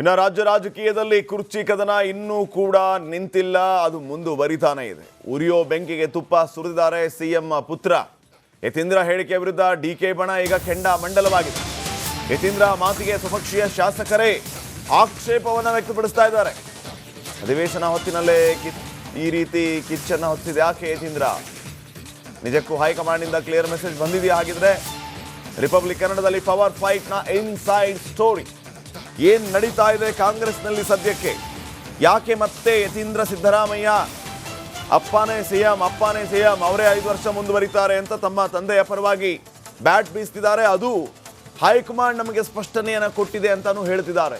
ಇನ್ನು ರಾಜ್ಯ ರಾಜಕೀಯದಲ್ಲಿ ಕುರ್ಚಿ ಕದನ ಇನ್ನೂ ಕೂಡ ನಿಂತಿಲ್ಲ. ಅದು ಮುಂದುವರಿತಾನೆ ಇದೆ. ಉರಿಯೋ ಬೆಂಕಿಗೆ ತುಪ್ಪ ಸುರಿದಿದ್ದಾರೆ ಸಿಎಂ ಪುತ್ರ. ಯತೀಂದ್ರ ಹೇಳಿಕೆ ವಿರುದ್ಧ ಡಿಕೆ ಬಣ ಈಗ ಕೆಂಡ ಮಂಡಲವಾಗಿದೆ ಯತೀಂದ್ರ ಮಾತಿಗೆ ಸ್ವಪಕ್ಷೀಯ ಶಾಸಕರೇ ಆಕ್ಷೇಪವನ್ನು ವ್ಯಕ್ತಪಡಿಸ್ತಾ ಇದ್ದಾರೆ. ಅಧಿವೇಶನ ಹೊತ್ತಿನಲ್ಲೇ ಈ ರೀತಿ ಕಿಚ್ಚನ್ನು ಹೊತ್ತಿದೆ. ಯಾಕೆ ಯತೀಂದ್ರ? ನಿಜಕ್ಕೂ ಹೈಕಮಾಂಡ್ನಿಂದ ಕ್ಲಿಯರ್ ಮೆಸೇಜ್ ಬಂದಿದೆಯಾ? ಹಾಗಿದ್ರೆ ರಿಪಬ್ಲಿಕ್ ಕನ್ನಡದಲ್ಲಿ ಪವರ್ ಫೈಟ್ನ ಇನ್ಸೈಡ್ ಸ್ಟೋರಿ ಏನ್ ನಡೀತಾ ಇದೆ ಕಾಂಗ್ರೆಸ್ನಲ್ಲಿ ಸದ್ಯಕ್ಕೆ? ಯಾಕೆ ಮತ್ತೆ ಯತೀಂದ್ರ ಸಿದ್ದರಾಮಯ್ಯ ಅಪ್ಪಾನೇ ಸಿಎಂ ಅಪ್ಪಾನೇ ಸಿಎಂ, ಅವರೇ ಐದು ವರ್ಷ ಮುಂದುವರಿತಾರೆ ಅಂತ ತಮ್ಮ ತಂದೆಯ ಪರವಾಗಿ ಬ್ಯಾಟ್ ಬೀಸ್ತಿದ್ದಾರೆ. ಅದು ಹೈಕಮಾಂಡ್ ನಮಗೆ ಸ್ಪಷ್ಟನೆಯನ್ನು ಕೊಟ್ಟಿದೆ ಅಂತಾನು ಹೇಳ್ತಿದ್ದಾರೆ.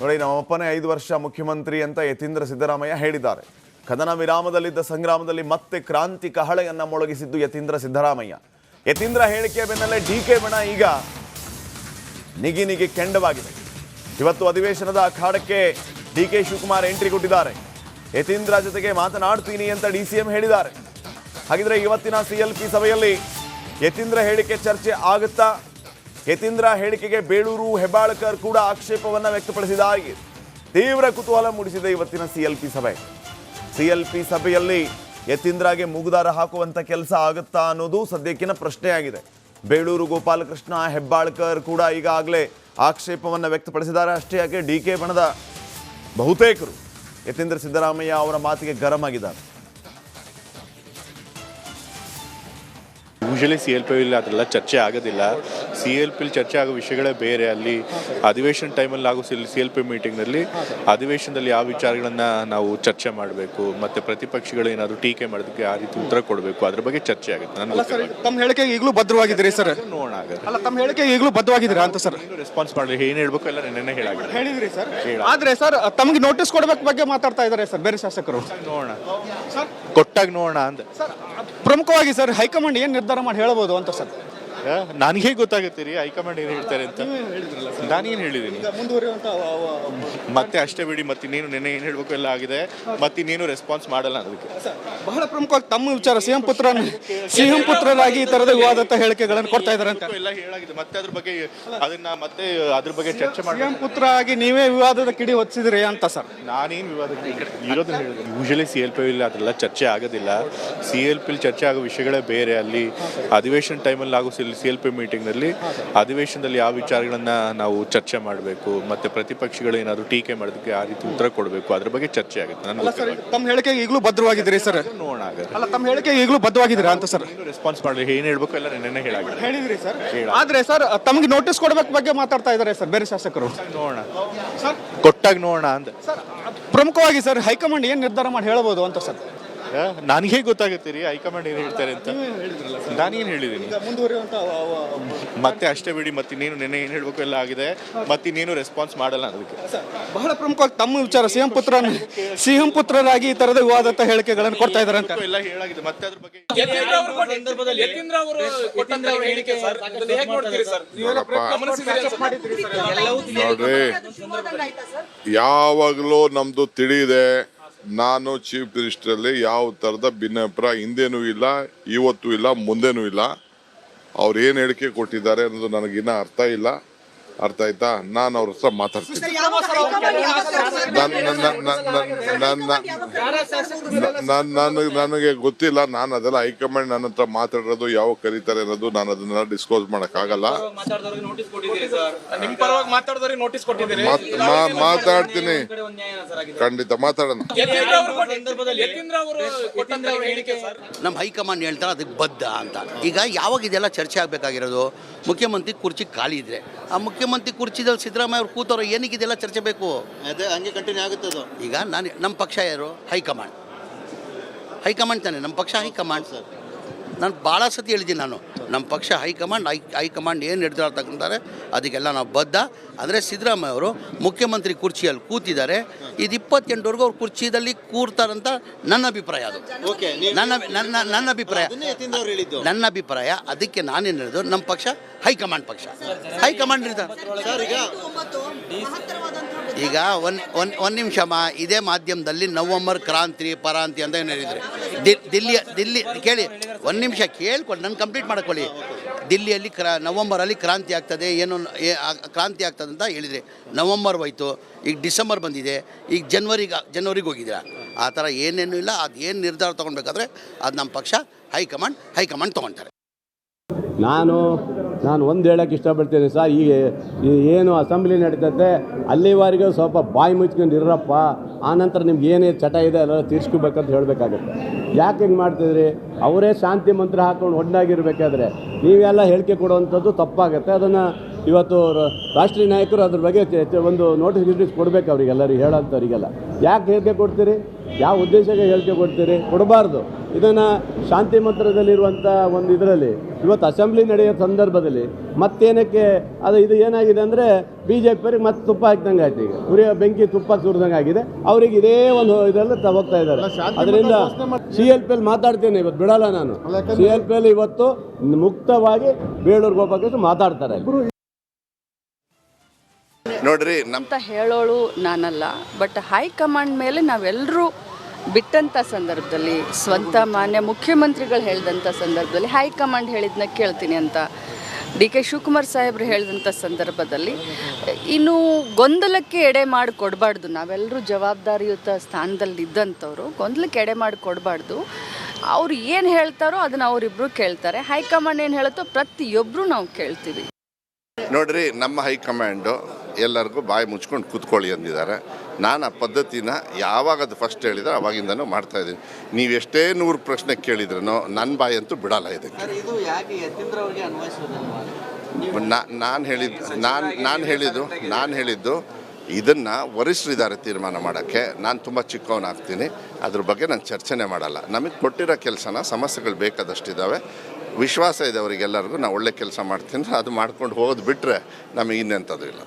ನೋಡಿ ನಮ್ಮಪ್ಪನೇ ಐದು ವರ್ಷ ಮುಖ್ಯಮಂತ್ರಿ ಅಂತ ಯತೀಂದ್ರ ಸಿದ್ದರಾಮಯ್ಯ ಹೇಳಿದ್ದಾರೆ. ಕದನ ವಿರಾಮದಲ್ಲಿದ್ದ ಸಂಗ್ರಾಮದಲ್ಲಿ ಮತ್ತೆ ಕ್ರಾಂತಿ ಕಹಳೆಯನ್ನು ಮೊಳಗಿಸಿದ್ದು ಯತೀಂದ್ರ ಸಿದ್ದರಾಮಯ್ಯ. ಯತೀಂದ್ರ ಹೇಳಿಕೆ ಬೆನ್ನಲ್ಲೇ ಡಿ ಕೆ ಬಣ ಈಗ ನಿಗಿ ನಿಗಿ ಕೆಂಡವಾಗಿದೆ. ಇವತ್ತು ಅಧಿವೇಶನದ ಅಖಾಡಕ್ಕೆ ಡಿ ಕೆ ಶಿವಕುಮಾರ್ ಎಂಟ್ರಿ ಕೊಟ್ಟಿದ್ದಾರೆ. ಯತೀಂದ್ರ ಜೊತೆಗೆ ಮಾತನಾಡ್ತೀನಿ ಅಂತ ಡಿ ಸಿ ಎಂ ಹೇಳಿದ್ದಾರೆ. ಹಾಗಿದ್ರೆ ಇವತ್ತಿನ ಸಿ ಎಲ್ ಪಿ ಸಭೆಯಲ್ಲಿ ಯತೀಂದ್ರ ಹೇಳಿಕೆ ಚರ್ಚೆ ಆಗುತ್ತಾ? ಯತೀಂದ್ರ ಹೇಳಿಕೆಗೆ ಬೇಳೂರು ಹೆಬ್ಬಾಳ್ಕರ್ ಕೂಡ ಆಕ್ಷೇಪವನ್ನ ವ್ಯಕ್ತಪಡಿಸಿದ್ದಾರೆ. ತೀವ್ರ ಕುತೂಹಲ ಮೂಡಿಸಿದೆ ಇವತ್ತಿನ ಸಿ ಎಲ್ ಪಿ ಸಭೆ. ಸಿ ಪಿ ಸಭೆಯಲ್ಲಿ ಯತೀಂದ್ರಾಗೆ ಮೂಗುದಾರ ಹಾಕುವಂಥ ಕೆಲಸ ಆಗುತ್ತಾ ಅನ್ನೋದು ಸದ್ಯಕ್ಕಿನ ಪ್ರಶ್ನೆಯಾಗಿದೆ. ಬೇಳೂರು ಗೋಪಾಲಕೃಷ್ಣ, ಹೆಬ್ಬಾಳ್ಕರ್ ಕೂಡ ಈಗಾಗಲೇ ಆಕ್ಷೇಪವನ್ನು ವ್ಯಕ್ತಪಡಿಸಿದ್ದಾರೆ. ಅಷ್ಟೇ ಯಾಕೆ ಡಿ ಕೆ ಬಣದ ಬಹುತೇಕರು ಯತೀಂದ್ರ ಸಿದ್ದರಾಮಯ್ಯ ಅವರ ಮಾತಿಗೆ ಗರಂ ಆಗಿದ್ದಾರೆ ಯೂಶಲಿ ಸಿ ಎಲ್ ಪಿ ಇಲ್ಲ ಅದೆಲ್ಲ ಚರ್ಚೆ ಆಗೋದಿಲ್ಲ. ಸಿ ಎಲ್ ಪಿಲಿ ಚರ್ಚೆ ಆಗೋ ವಿಷಯಗಳೇ ಬೇರೆ. ಅಲ್ಲಿ ಅಧಿವೇಶನ ಟೈಮಲ್ಲಿ ಆಗೋ ಸಿ ಎಲ್ ಪಿ ಮೀಟಿಂಗ್ನಲ್ಲಿ ಅಧಿವೇಶನದಲ್ಲಿ ಯಾವ ವಿಚಾರಗಳನ್ನು ನಾವು ಚರ್ಚೆ ಮಾಡಬೇಕು ಮತ್ತೆ ಪ್ರತಿಪಕ್ಷಗಳು ಏನಾದರೂ ಟೀಕೆ ಮಾಡೋದಕ್ಕೆ ಆ ರೀತಿ ಉತ್ತರ ಕೊಡಬೇಕು ಅದ್ರ ಬಗ್ಗೆ ಚರ್ಚೆ ಆಗುತ್ತೆ ನನಗೆ ತಮ್ಮ ಹೇಳಿಕೆ ಈಗಲೂ ಭದ್ರವಾಗಿದ್ದೀರಿ ಸರ್. ನೋಡೋಣ ಆಗುತ್ತೆ ಅಲ್ಲ ತಮ್ಮ ಹೇಳಿಕೆ ಈಗಲೂ ಭದ್ರವಾಗಿದ್ದೀರಾ ಅಂತ ಸರ್. ರೆಸ್ಪಾನ್ಸ್ ಮಾಡಲಿ ಏನು ಹೇಳಬೇಕು ಎಲ್ಲ ನೆನ್ನೆ ಹೇಳಾಗಿದೆ. ಹೇಳಿದ್ರಿ ಸರ್. ಆದರೆ ಆದ್ರೆ ಸರ್ ತಮಗೆ ನೋಟಿಸ್ ಕೊಡಬೇಕು ಬಗ್ಗೆ ಮಾತಾಡ್ತಾ ಇದ್ದಾರೆ ಸರ್ ಬೇರೆ ಶಾಸಕರು. ನೋಡೋಣ. ಸರ್. ಕೊಟ್ಟಾಗ ನೋಡೋಣ ಅಂತ ಸರ್ ಪ್ರಮುಖವಾಗಿ ಸರ್ ಹೈಕಮಾಂಡ್ ಏನು ನಿರ್ಧಾರ ಮಾಡಿ ಹೇಳ್ಬೋದು ಅಂತ ಸರ್. ನನಗೆ ಗೊತ್ತಾಗುತ್ತೆ ರೀ ಹೈಕಮಾಂಡ್ ಏನು ಹೇಳ್ತಾರೆ ಅಂತ. ನಾನೇನು ಹೇಳಿದ್ದೀನಿ. ಮತ್ತೆ ಅಷ್ಟೇ ಬಿಡಿ ಮತ್ತೆ ನೀನು ನಿನ್ನೆ ಏನು ಹೇಳಬೇಕು ಎಲ್ಲ ಆಗಿದೆ. ಮತ್ತೆ ನೀನು ರೆಸ್ಪಾನ್ಸ್ ಮಾಡಲ್ಲ ಅದಕ್ಕೆ. ಬಹಳ ಪ್ರಮುಖವಾಗಿ ತಮ್ಮ ವಿಚಾರ ಸಿಎಂ ಪುತ್ರ ಸಿಎಂ ಪುತ್ರರಾಗಿ ಈ ತರದ ವಿವಾದಂತ ಹೇಳಿಕೆಗಳನ್ನು ಕೊಡ್ತಾ ಇದ್ದಾರೆ ಅಂತ. ಎಲ್ಲ ಹೇಳಾಗಿದೆ. ಮತ್ತೆ ಅದ್ರ ಬಗ್ಗೆ ಅದನ್ನ ಮತ್ತೆ ಅದ್ರ ಬಗ್ಗೆ ಚರ್ಚೆ ಮಾಡಿ ಸಿಎಂ ಪುತ್ರ ಆಗಿ ನೀವೇ ವಿವಾದದ ಕಿಡಿ ಒತ್ತಿದ್ರಿ ಅಂತ ಸರ್. ನಾನೇನು ವಿವಾದ ಇರೋದನ್ನ ಹೇಳಿದೆ. ಯೂಶಲಿ ಸಿ ಎಲ್ ಪಿ ಇಲ್ಲಿ ಅದೆಲ್ಲ ಚರ್ಚೆ ಆಗೋದಿಲ್ಲ. ಸಿ ಎಲ್ ಪಿ ಚರ್ಚೆ ಆಗೋ ವಿಷಯಗಳೇ ಬೇರೆ. ಅಲ್ಲಿ ಅಧಿವೇಶನ ಟೈಮಲ್ಲಿ ಆಗೋ ಸಿ ಎಲ್ ಪಿ ಮೀಟಿಂಗ್ನಲ್ಲಿ ಅಧಿವೇಶನದಲ್ಲಿ ಯಾವ ವಿಚಾರಗಳನ್ನು ನಾವು ಚರ್ಚೆ ಮಾಡಬೇಕು ಮತ್ತೆ ಪ್ರತಿಪಕ್ಷಗಳು ಏನಾದರೂ ಟೀಕೆ ಮಾಡೋದಕ್ಕೆ ಆ ರೀತಿ ಉತ್ತರ ಕೊಡಬೇಕು ಅದ್ರ ಬಗ್ಗೆ ಚರ್ಚೆ ಆಗುತ್ತೆ ನನಗೆ ತಮ್ಮ ಹೇಳಿಕೆಗೆ ಈಗಲೂ ಭದ್ರವಾಗಿದ್ದೀರಿ ಸರ್. ನೋಡೋಣ ಅಲ್ಲ ತಮ್ಮ ಹೇಳಿಕೆಗೆ ಈಗಲೂ ಭದ್ರವಾಗಿದ್ದೀರಾ ಅಂತ ಸರ್. ರೆಸ್ಪಾನ್ಸ್ ಮಾಡಲಿ ಏನು ಹೇಳಬೇಕು ಎಲ್ಲ ನೆನ್ನೆ ಹೇಳಾಗಿದೆ. ಹೇಳಿದ್ರಿ ಸರ್. ಆದರೆ ಆದ್ರೆ ಸರ್ ತಮಗೆ ನೋಟಿಸ್ ಕೊಡಬೇಕು ಬಗ್ಗೆ ಮಾತಾಡ್ತಾ ಇದ್ದಾರೆ ಸರ್ ಬೇರೆ ಶಾಸಕರು. ನೋಡೋಣ ಸರ್. ಕೊಟ್ಟಾಗ ನೋಡೋಣ ಅಂತ ಸರ್ ಪ್ರಮುಖವಾಗಿ ಸರ್ ಹೈಕಮಾಂಡ್ ಏನು ನಿರ್ಧಾರ ಮಾಡಿ ಹೇಳ್ಬೋದು ಅಂತ ಸರ್. ನನಗೆ ಗೊತ್ತಾಗುತ್ತೆ ರೀ ಹೈಕಮಾಂಡ್ ಏನು ಹೇಳ್ತಾರೆ ಅಂತ. ನಾನೇನು ಹೇಳಿದ್ದೀನಿ? ಮತ್ತೆ ಅಷ್ಟೇ ಬಿಡಿ ಮತ್ತೆ ನೀನು ನಿನ್ನೆ ಏನು ಹೇಳಬೇಕು ಎಲ್ಲ ಆಗಿದೆ. ಮತ್ತೆ ನೀನು ರೆಸ್ಪಾನ್ಸ್ ಮಾಡಲ್ಲ ಅದಕ್ಕೆ. ಬಹಳ ಪ್ರಮುಖವಾಗಿ ತಮ್ಮ ವಿಚಾರ ಸಿಎಂ ಪುತ್ರ ಸಿಎಂ ಪುತ್ರರಾಗಿ ಈ ತರದ ವಿವಾದಂತ ಹೇಳಿಕೆಗಳನ್ನು ಕೊಡ್ತಾ ಇದ್ದಾರೆ ಅಂತ. ಎಲ್ಲ ಹೇಳಾಗಿದೆ ಮತ್ತೆ ಅದ್ರ ಬಗ್ಗೆ ಯತೀಂದ್ರ ಅವರು ಕೊಟ್ಟ- ಅವರು ಹೇಳಿಕೆ ಸರ್. ಇದನ್ನ ಹೇಗೆ ನೋಡ್ತೀರಿ ಸರ್? ಗಮನಿಸಿದ್ದೀರಿ ಅನ್ಸುತ್ತೆ. ನೋಡ್ರಿ ಯಾವಾಗಲೂ ನಮ್ದು ತಿಳಿಇದೆ ನಾನು ಚೀಫ್ ಮಿನಿಸ್ಟರ್ ಅಲ್ಲಿ ಯಾವ ತರದ ಭಿನ್ನಾಭಿಪ್ರಾಯ ಹಿಂದೇನೂ ಇಲ್ಲ, ಇವತ್ತು ಇಲ್ಲ, ಮುಂದೆನೂ ಇಲ್ಲ. ಅವ್ರು ಏನು ಹೇಳಿಕೆ ಕೊಟ್ಟಿದ್ದಾರೆ ಅನ್ನೋದು ನನಗಿನ್ನ ಅರ್ಥ ಇಲ್ಲ. ಅರ್ಥ ಆಯ್ತಾ ನಾನು ಅವ್ರ ಹತ್ರ ಮಾತಾಡ್ತೀನಿ ನಾನು ನನ್- ನನ್- ನನ್- ನನ್- ನನ್- ನನ್- ನನಗೆ ಗೊತ್ತಿಲ್ಲ ನಾನು ಅದೆಲ್ಲ ಹೈಕಮಾಂಡ್ ನನ್ನ ಹತ್ರ ಮಾತಾಡೋದು ಯಾವ ಕರೀತಾರೆ ಅನ್ನೋದು ನಾನು ಅದನ್ನೆಲ್ಲ ಡಿಸ್ಕ್ಲೋಸ್ ಮಾಡಕ್ಕಾಗಲ್ಲ ಆಗಲ್ಲ ನೋಟಿಸ್ ಕೊಟ್ಟಿದ್ದೀರಿ ಸರ್ ನಿಮ್ ಪರವಾಗಿ ಮಾತಾಡ್ದವ್ರಿಗೆ ನೋಟಿಸ್ ಕೊಟ್ಟಿದ್ದೀರಿ ಮಾ- ಮಾತಾಡ್ತೀನಿ ಖಂಡಿತ ಮಾತಾಡೋಣ ನಮ್ಮ ಹೈಕಮಾಂಡ್ ಹೇಳ್ತಾರೆ ಅದಕ್ಕೆ ಬದ್ಧ ಅಂತ ಈಗ ಯಾವಾಗ ಇದೆಲ್ಲ ಚರ್ಚೆ ಆಗ್ಬೇಕಾಗಿರೋದು ಮುಖ್ಯಮಂತ್ರಿ ಕುರ್ಚಿ ಖಾಲಿ ಇದ್ರೆ ಆ ಮುಖ್ಯಮಂತ್ರಿ ಕುರ್ಚಿದಲ್ಲಿ ಸಿದ್ದರಾಮಯ್ಯ ಅವ್ರು ಕೂತವ್ರು ಏನಕ್ಕೆ ಇದೆಲ್ಲ ಚರ್ಚೆ ಬೇಕು? ಅದೇ ಹಂಗೆ ಕಂಟಿನ್ಯೂ ಆಗುತ್ತೆ ಅದು. ಈಗ ನಾನು ನಮ್ಮ ಪಕ್ಷ ಯಾರು? ಹೈಕಮಾಂಡ್. ಹೈಕಮಾಂಡ್ ತಾನೆ ನಮ್ಮ ಪಕ್ಷ ಹೈಕಮಾಂಡ್. ಸರ್. ನಾನು ಭಾಳ ಸತಿ ಹೇಳಿದ್ದೀನಿ ನಾನು ನಮ್ಮ ಪಕ್ಷ ಹೈಕಮಾಂಡ್ ಹೈ ಹೈಕಮಾಂಡ್ ಏನು ನಿರ್ಧಾರ ತಗೊಂತಾರೆ ಅದಕ್ಕೆಲ್ಲ ನಾವು ಬದ್ಧ ಅಂದರೆ ಸಿದ್ದರಾಮಯ್ಯ ಅವರು ಮುಖ್ಯಮಂತ್ರಿ ಕುರ್ಚಿಯಲ್ಲಿ ಕೂತಿದ್ದಾರೆ ಇದು ಇಪ್ಪತ್ತೆಂಟುವರೆಗೂ ಅವ್ರು ಕುರ್ಚಿದಲ್ಲಿ ಕೂರ್ತಾರಂತ ನನ್ನ ಅಭಿಪ್ರಾಯ ಅದು ಓಕೆ ನನ್ನ ನನ್ನ ನನ್ನ ಅಭಿಪ್ರಾಯ ನನ್ನ ಅಭಿಪ್ರಾಯ ಅದಕ್ಕೆ ನಾನೇನು ಹೇಳಿದ್ರು ನಮ್ಮ ಪಕ್ಷ ಹೈಕಮಾಂಡ್ ಪಕ್ಷ ಹೈಕಮಾಂಡ್ ನಿರ್ಧಾರ ಸರ್ ಈಗ ಒನ್ ಒನ್ ಒಂದು ಮಾ, ಇದೇ ಮಾಧ್ಯಮದಲ್ಲಿ ನವಂಬರ್ ಕ್ರಾಂತಿ, ಪರಾಂತಿ ಅಂತ ಏನು ಹೇಳಿದ್ರಿ. ದಿ- ದಿಲ್ಲಿ, ಕೇಳಿ, ಒಂದು ನಿಮಿಷ ಕೇಳ್ಕೊಳ್ಳಿ, ನಾನು ಕಂಪ್ಲೀಟ್ ಮಾಡ್ಕೊಳ್ಳಿ. ದಿಲ್ಲಿಯಲ್ಲಿ ಕ್ರಾ, ನವಂಬರಲ್ಲಿ ಕ್ರಾಂತಿ ಆಗ್ತದೆ, ಏನು ಕ್ರಾಂತಿ ಆಗ್ತದೆ ಅಂತ ಹೇಳಿದರೆ, ನವಂಬರ್ ಹೋಯ್ತು, ಈಗ ಡಿಸೆಂಬರ್ ಬಂದಿದೆ, ಈಗ ಜನ್ವರಿಗೆ ಜನ್ವರಿಗೆ ಹೋಗಿದ್ದೀರಾ? ಆ ಥರ ಏನೇನು ಇಲ್ಲ, ಅದು ಏನು ನಿರ್ಧಾರ ತೊಗೊಳ್ಬೇಕಾದ್ರೆ ಅದು ನಮ್ಮ ಪಕ್ಷ ಹೈಕಮಾಂಡ್ ಹೈಕಮಾಂಡ್ ತೊಗೊಳ್ತಾರೆ ನಾನು ನಾನು ಒಂದು ಹೇಳೋಕ್ಕೆ ಇಷ್ಟಪಡ್ತೀನಿ ಸರ್, ಈ ಏನು ಅಸೆಂಬ್ಲಿ ನಡೀತೈತೆ, ಅಲ್ಲಿವರೆಗೂ ಸ್ವಲ್ಪ ಬಾಯಿ ಮುಚ್ಕೊಂಡು ಇರಪ್ಪ ಆನಂತರ ನಿಮ್ಗೆ ಏನೇ ಚಟ ಇದೆ ಎಲ್ಲ ತೀರ್ಸ್ಕೋಬೇಕಂತ ಹೇಳಬೇಕಾಗುತ್ತೆ. ಯಾಕೆ ಹಿಂಗೆ ಮಾಡ್ತಿದ್ರಿ? ಅವರೇ ಶಾಂತಿ ಮಂತ್ರ ಹಾಕೊಂಡು ಒಡ್ಡಾಗಿರ್ಬೇಕಾದ್ರೆ ನೀವೆಲ್ಲ ಹೇಳಿಕೆ ಕೊಡುವಂಥದ್ದು ತಪ್ಪಾಗುತ್ತೆ. ಅದನ್ನು ಇವತ್ತು ರಾಷ್ಟ್ರೀಯ ನಾಯಕರು ಅದ್ರ ಬಗ್ಗೆ ಒಂದು ನೋಟಿಸ್ ಗಿಟಿಸ್ ಕೊಡಬೇಕು ಅವರಿಗೆಲ್ಲರಿಗೆ ಹೇಳೋಂಥವ್ರಿಗೆಲ್ಲ. ಯಾಕೆ ಹೇಳಿಕೆ ಕೊಡ್ತೀರಿ? ಯಾವ ಉದ್ದೇಶಕ್ಕೆ ಹೇಳಿಕೆ ಕೊಡ್ತೀರಿ? ಕೊಡಬಾರ್ದು. ಇದನ್ನು ಶಾಂತಿ ಮಂತ್ರದಲ್ಲಿರುವಂಥ ಒಂದು ಇದರಲ್ಲಿ ಇವತ್ತು ಅಸೆಂಬ್ಲಿ ನಡೆಯೋ ಸಂದರ್ಭದಲ್ಲಿ ಮತ್ತೇನಕ್ಕೆ ಅದು ಇದು ಏನಾಗಿದೆ ಅಂದರೆ ಬಿ ಜೆ ಪಿಯವ್ರಿಗೆ ಮತ್ತೆ ತುಪ್ಪ ಹಾಕಿದಂಗೆ ಆಯ್ತು ಈಗ. ಉರಿಯ ಬೆಂಕಿ ತುಪ್ಪ ಸುರಿದಂಗೆ ಆಗಿದೆ ಅವ್ರಿಗೆ ಇದೇ ಒಂದು ಇದರಲ್ಲಿ ತಗೋಗ್ತಾ ಹೋಗ್ತಾ ಇದ್ದಾರೆ. ಅದರಿಂದ ಸಿ ಎಲ್ ಪಿ ಎಲ್ ಮಾತಾಡ್ತೇನೆ ಇವತ್ತು ಬಿಡಲ್ಲ ನಾನು. ಸಿ ಎಲ್ ಪಿ ಎಲ್ ಇವತ್ತು ಮುಕ್ತವಾಗಿ ಬೇಳೂರು ಗೋಪಾಲಕೃಷ್ಣ ಮಾತಾಡ್ತಾರೆ ನೋಡ್ರಿ ನಮ್ಮ ಅಂತ ಹೇಳೋಳು ನಾನಲ್ಲ ಬಟ್ ಹೈಕಮಾಂಡ್ ಮೇಲೆ ನಾವೆಲ್ಲರೂ ಬಿಟ್ಟಂಥ ಸಂದರ್ಭದಲ್ಲಿ ಸ್ವಂತ ಮಾನ್ಯ ಮುಖ್ಯಮಂತ್ರಿಗಳು ಹೇಳಿದಂಥ ಸಂದರ್ಭದಲ್ಲಿ ಹೈಕಮಾಂಡ್ ಹೇಳಿದ್ನ ಕೇಳ್ತೀನಿ ಅಂತ. ಡಿ ಕೆ ಶಿವಕುಮಾರ್ ಸಾಹೇಬ್ರು ಹೇಳಿದಂಥ ಸಂದರ್ಭದಲ್ಲಿ ಇನ್ನು ಗೊಂದಲಕ್ಕೆ ಎಡೆ ಮಾಡಿ ಕೊಡಬಾರ್ದು ನಾವೆಲ್ಲರೂ ಜವಾಬ್ದಾರಿಯುತ ಸ್ಥಾನದಲ್ಲಿ ಇದ್ದಂಥವ್ರು ಗೊಂದಲಕ್ಕೆ ಎಡೆ ಮಾಡಿ ಕೊಡಬಾರ್ದು ಅವ್ರು ಏನು ಹೇಳ್ತಾರೋ ಅದನ್ನು ಅವರಿಬ್ಬರು ಕೇಳ್ತಾರೆ. ಹೈಕಮಾಂಡ್ ಏನು ಹೇಳುತ್ತೋ ಪ್ರತಿಯೊಬ್ಬರು ನಾವು ಕೇಳ್ತೀವಿ. ನೋಡ್ರಿ ನಮ್ಮ ಹೈಕಮಾಂಡು ಎಲ್ಲರಿಗೂ ಬಾಯಿ ಮುಚ್ಕೊಂಡು ಕೂತ್ಕೊಳ್ಳಿ ಅಂದಿದ್ದಾರೆ. ನಾನು ಆ ಪದ್ಧತಿನ ಯಾವಾಗ ಅದು ಫಸ್ಟ್ ಹೇಳಿದ್ರೆ ಅವಾಗಿಂದನೂ ಮಾಡ್ತಾ ಇದ್ದೀನಿ. ನೀವು ಎಷ್ಟೇ ನೂರು ಪ್ರಶ್ನೆ ಕೇಳಿದ್ರೂ ನನ್ನ ಬಾಯಿ ಅಂತೂ ಬಿಡಲ್ಲ ಇದಕ್ಕೆ. ನಾನು ಹೇಳಿದ್ದು ನಾನು ನಾನು ಹೇಳಿದ್ದು ನಾನು ಹೇಳಿದ್ದು ಇದನ್ನು ವರಿಷ್ಠರಿದ್ದಾರೆ ತೀರ್ಮಾನ ಮಾಡೋಕ್ಕೆ. ನಾನು ತುಂಬ ಚಿಕ್ಕವನಾಗ್ತೀನಿ. ಅದ್ರ ಬಗ್ಗೆ ನಾನು ಚರ್ಚೆನೇ ಮಾಡಲ್ಲ. ನಮಗೆ ಕೊಟ್ಟಿರೋ ಕೆಲಸನ ಸಮಸ್ಯೆಗಳು ಬೇಕಾದಷ್ಟಿದ್ದಾವೆ ವಿಶ್ವಾಸ ಇದೆ ಅವರಿಗೆಲ್ಲರಿಗೂ. ನಾವು ಒಳ್ಳೆ ಕೆಲಸ ಮಾಡ್ತೀನಿ. ಅದು ಮಾಡ್ಕೊಂಡು ಹೋಗೋದು ಬಿಟ್ಟರೆ ನಮಗೆ ಇನ್ನೆಂಥದ್ದು ಇಲ್ಲ.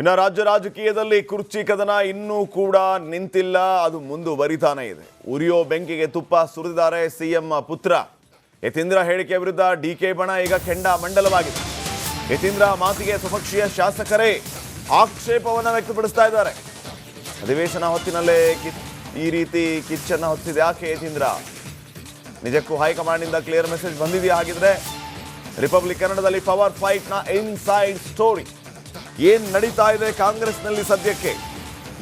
ಇನ್ನು ರಾಜ್ಯ ರಾಜಕೀಯದಲ್ಲಿ ಕುರ್ಚಿ ಕದನ ಇನ್ನೂ ಕೂಡ ನಿಂತಿಲ್ಲ. ಅದು ಮುಂದುವರಿತಾನೆ ಇದೆ. ಉರಿಯೋ ಬೆಂಕಿಗೆ ತುಪ್ಪ ಸುರಿದಿದ್ದಾರೆ ಸಿಎಂ ಪುತ್ರ. ಯತೀಂದ್ರ ಹೇಳಿಕೆ ವಿರುದ್ಧ ಡಿ ಕೆ ಬಣ ಈಗ ಕೆಂಡ ಮಂಡಲವಾಗಿದೆ. ಯತೀಂದ್ರ ಮಾತಿಗೆ ಸ್ವಪಕ್ಷೀಯ ಶಾಸಕರೇ ಆಕ್ಷೇಪವನ್ನು ವ್ಯಕ್ತಪಡಿಸ್ತಾ ಇದ್ದಾರೆ. ಅಧಿವೇಶನ ಹೊತ್ತಿನಲ್ಲೇ ಈ ರೀತಿ ಕಿಚ್ಚನ್ನು ಹೊತ್ತಿದೆ ಯಾಕೆ ಯತೀಂದ್ರ? ನಿಜಕ್ಕೂ ಹೈಕಮಾಂಡ್ನಿಂದ ಕ್ಲಿಯರ್ ಮೆಸೇಜ್ ಬಂದಿದೆಯಾ? ಹಾಗಿದ್ರೆ ರಿಪಬ್ಲಿಕ್ ಕನ್ನಡದಲ್ಲಿ ಪವರ್ ಫೈಟ್ನ ಇನ್ಸೈಡ್ ಸ್ಟೋರಿ ಏನ್ ನಡೀತಾ ಇದೆ ಕಾಂಗ್ರೆಸ್ನಲ್ಲಿ ಸದ್ಯಕ್ಕೆ?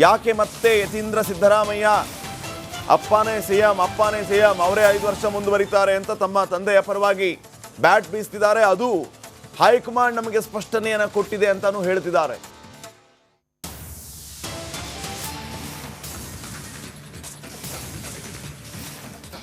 ಯಾಕೆ ಮತ್ತೆ ಯತೀಂದ್ರ ಸಿದ್ದರಾಮಯ್ಯ, ಅಪ್ಪಾನೇ ಸಿಎಂ ಅಪ್ಪಾನೇ ಸಿಎಂ, ಅವರೇ ಐದು ವರ್ಷ ಮುಂದುವರಿತಾರೆ ಅಂತ ತಮ್ಮ ತಂದೆಯ ಪರವಾಗಿ ಬ್ಯಾಟ್ ಬೀಸ್ತಿದ್ದಾರೆ. ಅದು ಹೈಕಮಾಂಡ್ ನಮಗೆ ಸ್ಪಷ್ಟನೆಯನ್ನು ಕೊಟ್ಟಿದೆ ಅಂತಾನು ಹೇಳ್ತಿದ್ದಾರೆ.